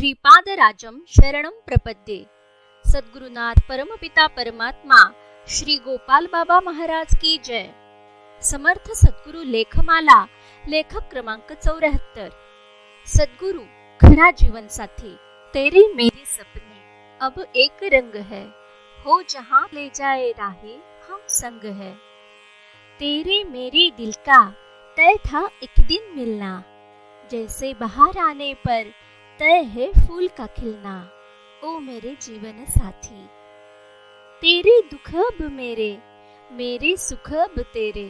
श्रीपादराजम शरणम प्रपद्ये. सद्गुरुनाथ परमपिता परमात्मा श्री गोपाल बाबा महाराज की जय. समर्थ सद्गुरु लेखमाला लेखक क्रमांक चौऱ्याहत्तर. सद्गुरु खरा जीवन साथी तेरे मेरे सपने अब एक रंग है. हो जहां ले जाए राहे हम संग है. तेरे मेरे दिल का तय था एक दिन मिलना. जैसे बाहर आने पर तय है फूल का खिलना। ओ मेरे जीवन साथी, तेरे दुख अब मेरे मेरे सुख अब तेरे।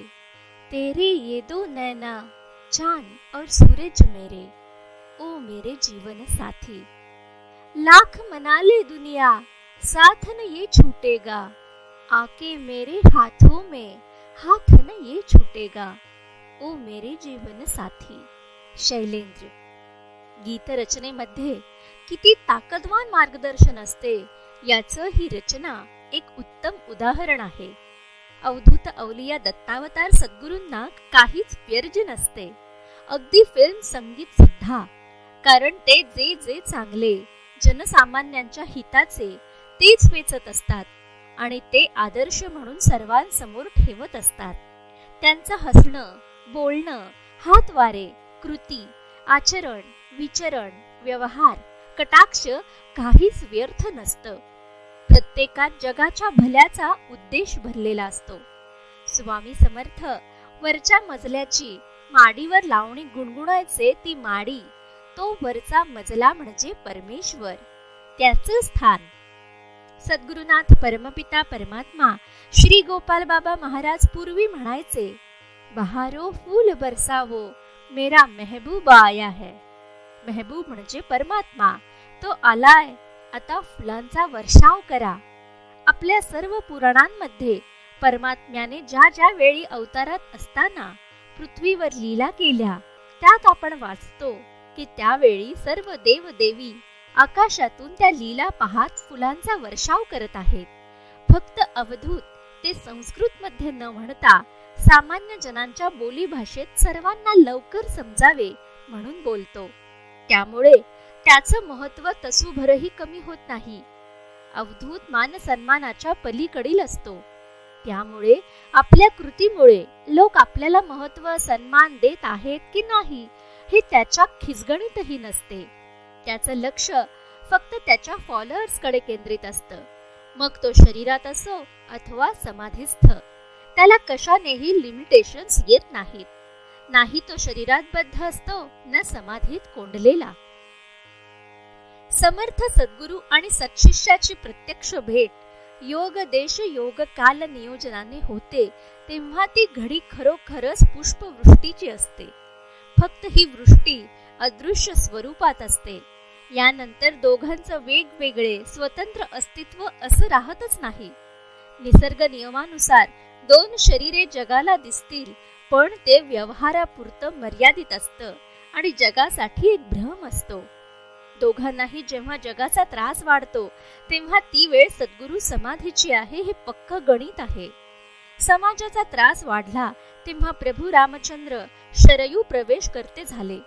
तेरे ये दो नैना, चाँद और सूरज मेरे। ओ मेरे जीवन साथी, लाख मना ले दुनिया साथ न ये छूटेगा। आके मेरे हाथों में, हाथ न ये छूटेगा। ओ मेरे जीवन साथी, शैलेंद्र। गीतरचनेमध्ये किती ताकदवान मार्गदर्शन असते याचं ही रचना एक उत्तम उदाहरण आहे. अवधूत अवलिया दत्तावतार सद्गुरूंना काहीच व्यर्ज नसते. अगदी फिल्म संगीत सुद्धा. कारण ते जे जे चांगले जनसामान्यांच्या हिताचे तेच वेचत असतात आणि ते आदर्श म्हणून सर्वांसमोर ठेवत असतात. त्यांचं हसणं बोलणं हातवारे कृती आचरण विचरण व्यवहार कटाक्ष काहीच व्यर्थ नसतं. प्रत्येकात जगाच्या भल्याचा उद्देश भरलेला असतो. स्वामी समर्थ वरच्या मजल्याची माडीवर लावणी गुणगुणायचे ती माडी तो वरचा मजला म्हणजे परमेश्वर. त्याच स्थान. सद्गुरुनाथ परमपिता परमात्मा श्री गोपाल बाबा महाराज पूर्वी म्हणायचे बहारो फूल बरसावो मेरा महबूब आया है। महबूब म्हणजे परमात्मा। तो आलाय आता फुलांचा वर्षाव करा। आपल्या सर्व पुराणांमध्ये परमात्म्याने ज्या ज्या वेळी अवतारात असताना पृथ्वीवर लीला केल्या त्यात आपण वाचतो की त्यावेळी सर्व देव देवी आकाशातून त्या लीला पाहत फुलांचा वर्षाव करत आहेत. फक्त अवधूत ते संस्कृत मध्ये न म्हणता सामान्य जनांच्या बोली भाषेत सर्वांना लवकर समजावे म्हणून बोलतो. त्यामुळे त्याचं महत्त्व तसूभरही कमी होत नाही. अवधूत मान सन्मानाच्या पलीकडील असतो. त्यामुळे आपल्या कृतीमुळे लोक आपल्याला महत्त्व सन्मान देत आहेत की नाही हे त्याच्या खिसगणीतही नसते. त्याचं लक्ष फक्त त्याच्या फॉलोअर्सकडे केंद्रित असतं. मग तो शरीरात असो अथवा समाधीस्थ. त्याला कशानेही लिमिटेशन्स येत नाहीत. नाही तो शरीरात बद्ध असतो न समाधीत कोंडलेला. समर्थ सद्गुरू आणि सत्शिष्याची प्रत्यक्ष भेट योग देश योग काल नियोजनाने होते तेव्हा ती घडी खरोखरच पुष्पवृष्टीची असते. फक्त ही वृष्टी अदृश्य स्वरूपात असते. यानंतर दोघांचं वेगवेगळे स्वतंत्र अस्तित्व असं राहतच नाही. निसर्ग नियमानुसार दोन शरीरे जगाला दिसतील पण ते व्यवहारापुरतं मर्यादित असतं आणि जगासाठी एक भ्रम असतो. दोघांनाही जेव्हा जगाचा त्रास वाढतो तेव्हा ती वेळ सद्गुरु समाधीची आहे हे पक्क गणित आहे. समाजाचा त्रास वाढला तेव्हा प्रभू रामचंद्र शरयू प्रवेश करते झाले.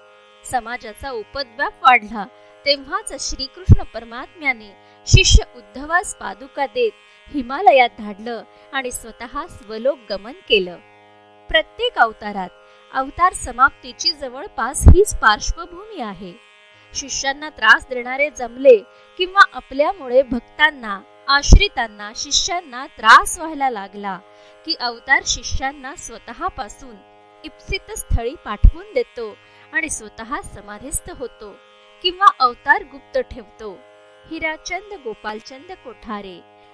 समाजाचा उपद्व्याप वाढला तेव्हाच श्रीकृष्ण परमात्म्याने शिष्य उद्धवास पादुका देत हिमालयात धाडलं आणि स्वतः स्वलोक गमन केलं. प्रत्येक अवतारात अवतार समाप्तीची जवळपास हीच पार्श्वभूमी आहे. शिष्यांना त्रास देणारे जमले किंवा आपल्यामुळे भक्तांना आश्रितांना शिष्यांना त्रास व्हायला लागला की अवतार शिष्यांना स्वतःपासून इप्सित स्थळी पाठवून देतो आणि स्वतः समाधीस्थ होतो किंवा अवतार गुप्त ठेवतो. हिराचंद गोपालचंद कोठारे